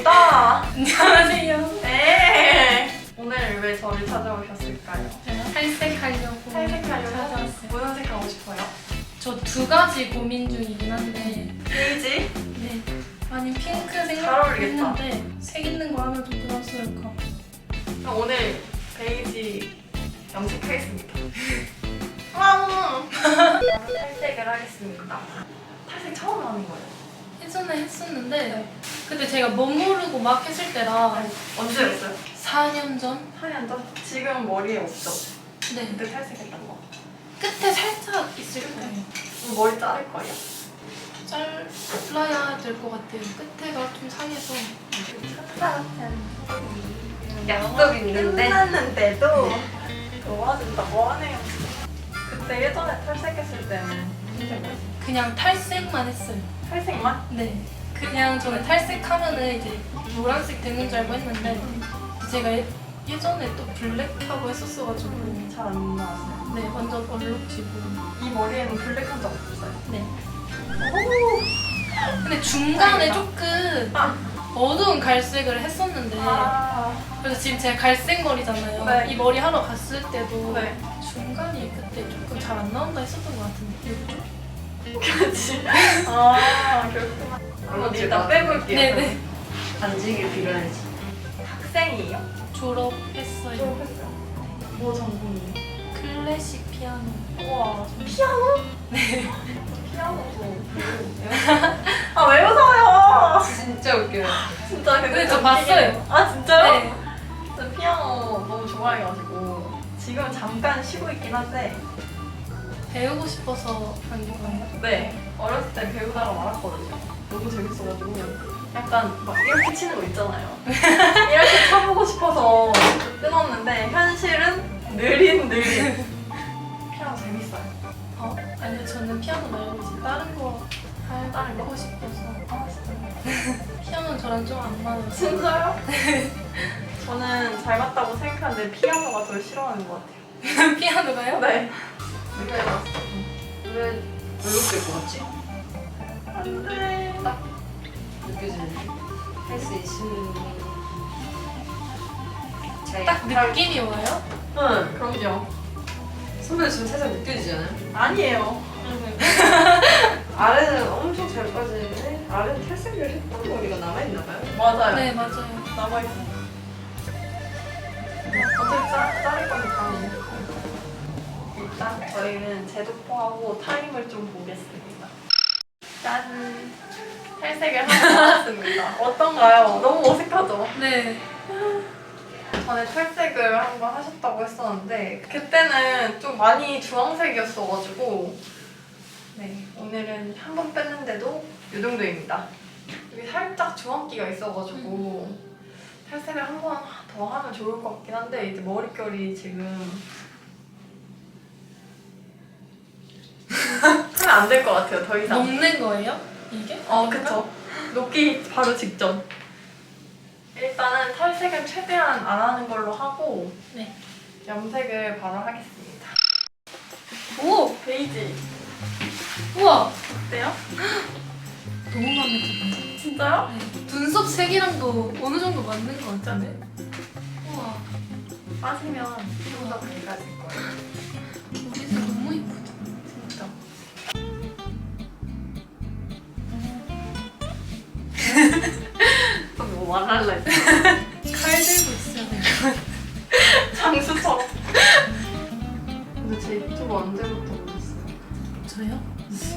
예쁘다. 안녕하세요. 네. 오늘 왜 저를 찾아오셨을까요? 제가 탈색하려고 탈색하려고 찾아왔어요. 무슨 색 하고 싶어요? 저 두 가지 고민 중이긴 한데 베이지? 네. 아니 핑크 잘 어울리겠다. 했는데 색 있는 거 하면 좀 부담스러울 것 같고 그럼 오늘 베이지 염색하겠습니다. 와우. 나도 탈색을 하겠습니다. 탈색 처음 하는 거예요. 예전에 했었는데 네. 그때 제가 멋모르고 막 했을 때라 언제였어요? 4년 전? 4년 전? 지금 머리에 없죠? 네. 그때 탈색했던 거. 끝에 살짝 있을 거예요. 그럼 머리 자를 거예요? 잘라야 될 것 같아요. 끝에가 좀 상해서 천사 같은 약속 있는데 끝났는데도 도와준다고 하네요. 그때 예전에 탈색했을 때는 진짜 뭐 그냥 탈색만 했어요. 탈색만? 네. 그냥 저는 탈색하면은 이제 노란색 되는 줄 알고 했는데 제가 예- 예전에 또 블랙하고 했었어가지고 잘 안 나왔어요. 네 완전 얼룩지고 이 머리에는 블랙한 적 없어요. 네. 오! 근데 중간에. 조금 아. 어두운 갈색을 했었는데 아, 그래서 지금 제가 갈색 머리잖아요. 네. 이 머리 하러 갔을 때도 네. 중간이 그때 조금 잘 안 나온다 했었던 것 같은데 이쪽? 그렇지. 아, 그렇구나. 그럼 일단 빼볼게요. 네네. 반지길 빌어야지. 학생이에요? 졸업했어요. 졸업했어요. 뭐 전공이에요? 클래식 피아노. 우와, 피아노? 네. 피아노도 배우세요? 아, 왜 웃어요? 진짜 웃겨요. 진짜 근데 네, 저좀 봤어요. 아, 진짜요? 네. 저 피아노 너무 좋아해가지고 지금 잠깐 쉬고 있긴 한데 배우고 싶어서 한 거예요. 네 어렸을 때 배우다가 말았거든요 너무 재밌어가지고 약간 막 이렇게 치는 거 있잖아요 이렇게 쳐보고 싶어서 끊었는데 현실은 느린 느린 피아노 재밌어요 어? 아니요, 저는 피아노 말고 이제 다른 거 할- 다른 거? 하고 싶어서. 아 진짜요? 피아노는 저랑 좀 안 맞아요. 진짜요? 저는 잘 맞다고 생각하는데 피아노가 더 싫어하는 것 같아요 피아노가요? 네 왜, 왜 얼룩될 것 같지? 안돼 딱 느껴지는데? 할수 있으면. 제딱 느낌이 와요? 응. 그럼요 선배도 지금 살짝 느껴지지 않아요? 아니에요 아래는 엄청 잘 빠지는데 아래는 탈색을 했던 머리가 남아있나 봐요? 맞아요 네, 맞아요. 남아있어. 어차피 짜, 자를 거니까. 일단 저희는 제도포하고 타임을 좀 보겠습니다. 짠! 탈색을 하고 나왔습니다. 어떤가요? 너무 어색하죠? 네. 전에 탈색을 한 번 하셨다고 했었는데 그때는 좀 많이 주황색이었어가지고 네 오늘은 한 번 뺐는데도 이 정도입니다. 여기 살짝 주황기가 있어가지고 탈색을 한 번 더 하면 좋을 것 같긴 한데 이제 머릿결이 지금 하면 안 될 것 같아요 더 이상. 녹는 거예요? 이게? 어? 그쵸. 녹기 바로 직전. 일단은 탈색은 최대한 안 하는 걸로 하고 네. 염색을 바로 하겠습니다. 오! 베이지 우와! 어때요? 너무 마음에 들어요. 진짜요? 네. 눈썹 색이랑도 어느 정도 맞는 것 같잖아요. 우와. 빠지면 좀더 밝아질 거예요. 말할래? 칼 들고 있어야 돼요. 장수처럼. 근데 제 유튜브 언제부터 보셨어요? 저요?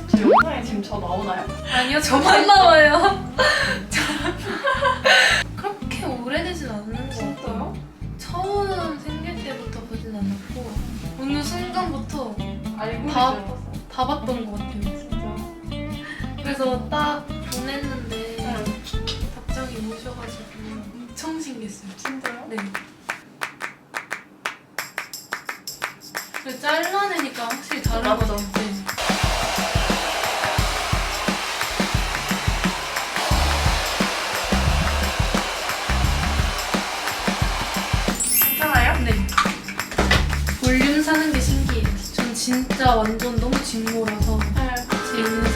제 영상에 지금 저 나오나요? 아니요, 저만 나와요. 저만. 그렇게 오래되진 않는 것 같아요. 진짜요? 처음 생길 때부터 보진 않았고 어느 순간부터 알고 다-. 다 봤던 것 같아요. 진짜. 그래서 딱 신기했어요. 진짜요? 네. 근데 잘라내니까 확실히 다른. 같아요. 네. 괜찮아요? 네. 볼륨 사는 게 신기해요. 전 진짜 완전 너무 직모라서 네. 제인